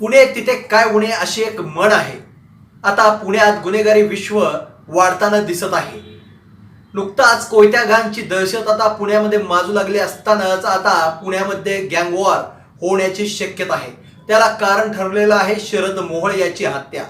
पुणे तिथे काय उणे अशी एक म्हण आहे. आता पुण्यात गुन्हेगारी विश्व वाढताना दिसत आहे. नुकताच कोयत्या गँगची दहशत आता पुण्यामध्ये माजू लागली असतानाच आता पुण्यामध्ये गँगवॉर होण्याची शक्यता आहे. त्याला कारण ठरलेलं आहे शरद मोहोळ याची हत्या.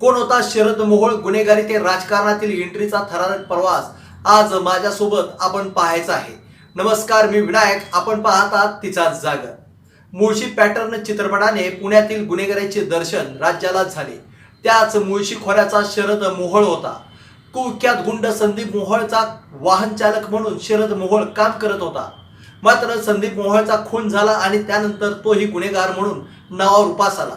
कोण होता शरद मोहोळ? गुन्हेगारी ते राजकारणातील एंट्रीचा थरारक प्रवास. आज माझ्यासोबत आपण पाहायचा आहे. नमस्कार मी विनायक. आपण पाहत आहात तिचा जागर. मुळशी पॅटर्न चित्रपटाने पुण्यातील गुन्हेगाराचे दर्शन राज्याला झाले. त्याच मुळशी खोऱ्याचा शरद मोहोळ होता. कुख्यात गुंड संदीप मोहोळचा वाहन चालक म्हणून शरद मोहोळ काम करत होता. मात्र संदीप मोहोळचा खून झाला आणि त्यानंतर तोही गुन्हेगार म्हणून नावावर उपास आला.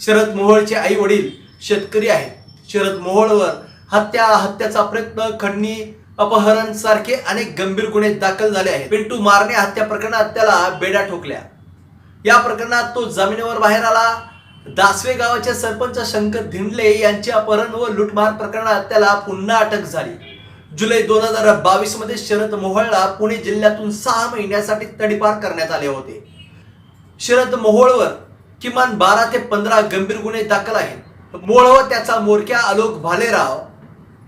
शरद मोहोळचे आई वडील शेतकरी आहेत. शरद मोहोळवर हत्या हत्याचा प्रयत्न खंडणी अपहरण सारखे अनेक गंभीर गुन्हे दाखल झाले आहेत. पिंटू मारणे हत्या प्रकरणात त्याला बेड्या ठोकल्या. या प्रकरणात तो जमिनीवर बाहेर आला. दासवे गावाचे सरपंच शंकर धिंडले यांचे अपहरण व लुटमार प्रकरणात त्याला पुन्हा अटक झाली. जुलै दोन हजार बावीसमध्ये शरद मोहोळला पुणे जिल्ह्यातून सहा महिन्यासाठी तडीपार करण्यात आले होते. शरद मोहोळवर किमान बारा ते पंधरा गंभीर गुन्हे दाखल आहेत. मोहोळ व त्याचा मोरक्या आलोक भालेराव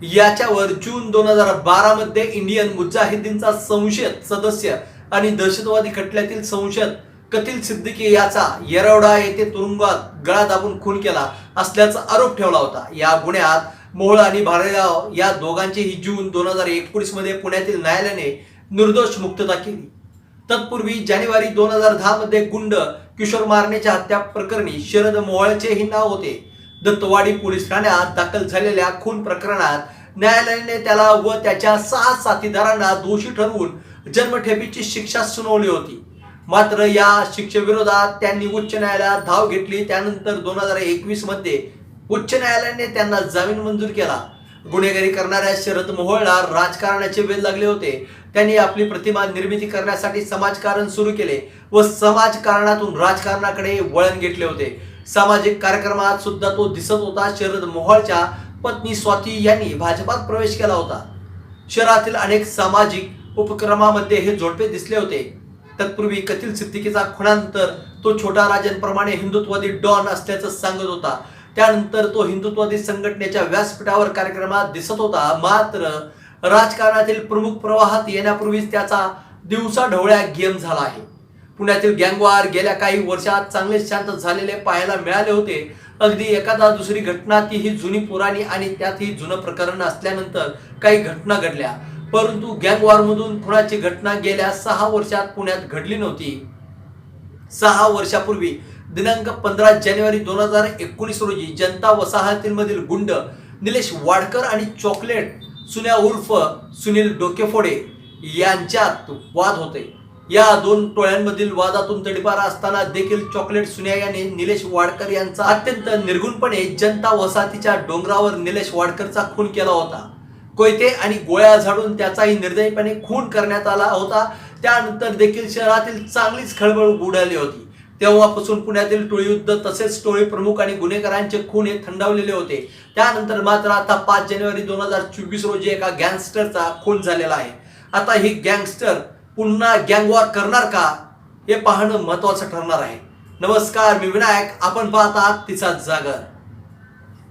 याच्यावर जून दोन हजार बारा मध्ये इंडियन मुजाहिदीनचा संशयित सदस्य आणि दहशतवादी खटल्यातील संशयित कथील सिद्दीकी याचा येरवडा येथे तुरुंगात गळा दाबून खून केला असल्याचा आरोप ठेवला होता. या गुन्ह्यात मोहोळ आणि भालेराव या दोघांचीही जून दोन हजार एकोणीसमध्ये पुण्यातील न्यायालयाने निर्दोष मुक्तता केली. तत्पूर्वी जानेवारी दोन हजार दहा मध्ये गुंड किशोर मारण्याच्या हत्या प्रकरणी शरद मोहोळचेही नाव होते. दत्तवाडी पोलीस ठाण्यात दाखल झालेल्या खून प्रकरणात न्यायालयाने त्याला व त्याच्या सहा साथीदारांना दोषी ठरवून जन्मठेपीची शिक्षा सुनावली होती. मात्र या शिक्षेविरोधात त्यांनी उच्च न्यायालयात धाव घेतली. त्यानंतर दोन हजार एकवीसमध्ये उच्च न्यायालयाने त्यांना जामीन मंजूर केला. गुन्हेगारी करणाऱ्या शरद मोहोळला राजकारणाचे वेध लागले होते. त्यांनी आपली प्रतिमा निर्मिती करण्यासाठी समाजकारण सुरू केले व समाजकारणातून राजकारणाकडे वळण घेतले होते. सामाजिक कार्यक्रमात सुद्धा तो दिसत होता. शरद मोहोळच्या पत्नी स्वाती यांनी भाजपात प्रवेश केला होता. शहरातील अनेक सामाजिक उपक्रमामध्ये हे जोडपे दिसले होते. तत्पूर्वी कथिल सिद्दीकीचा खुणांतर तो छोटा राजांप्रमाणे हिंदुत्ववादी डॉन असल्याचं सांगत होता. त्यानंतर तो हिंदुत्ववादी संघटनेच्या व्यासपीठावर कार्यक्रमात दिसत होता. मात्र राजकारणातील प्रमुख प्रवाहात येण्यापूर्वीच त्याचा दिवसा ढवळ्या गेम झाला आहे. पुण्यातील गँगवार गेल्या काही वर्षात चांगले शांत झालेले पाहायला मिळाले होते. अगदी एखादा दुसरी घटना ती ही जुनी पुराणी आणि त्यात ही जुनं प्रकरण असल्यानंतर काही घटना घडल्या. परंतु गँगवार मधून खुनाची घटना गेल्या सहा वर्षात पुण्यात घडली नव्हती. सहा वर्षापूर्वी दिनांक पंधरा जानेवारी दोन हजार एकोणीस रोजी जनता वसाहतींमधील गुंड निलेश वाडकर आणि चॉकलेट सुन्या उर्फ सुनील डोकेफोडे यांच्यात वाद होते. या दोन टोळ्यांमधील वादातून तडीपार असताना देखील चॉकलेट सुन्या याने निलेश वाडकर यांचा अत्यंत निर्गुणपणे जनता वसाहतीच्या डोंगरावर निलेश वाडकरचा खून केला होता. कोयते आणि गोळ्या झाडून त्याचाही निर्दयीपणे खून करण्यात आला होता. त्यानंतर देखील शहरातील चांगलीच खळबळ उडाली होती. तेव्हापासून पुण्यातील टोळी युद्ध तसेच टोळी प्रमुख आणि गुन्हेगारांचे खून हे थंडावलेले होते. त्यानंतर मात्र आता पाच जानेवारी दोन हजार चोवीस रोजी एका गँगस्टरचा खून झालेला आहे. आता ही गँगस्टर पुन्हा गँगवॉर करणार का हे पाहणं महत्वाचं ठरणार आहे. नमस्कार मी विनायक. आपण पाहत आहात तिचा जागर.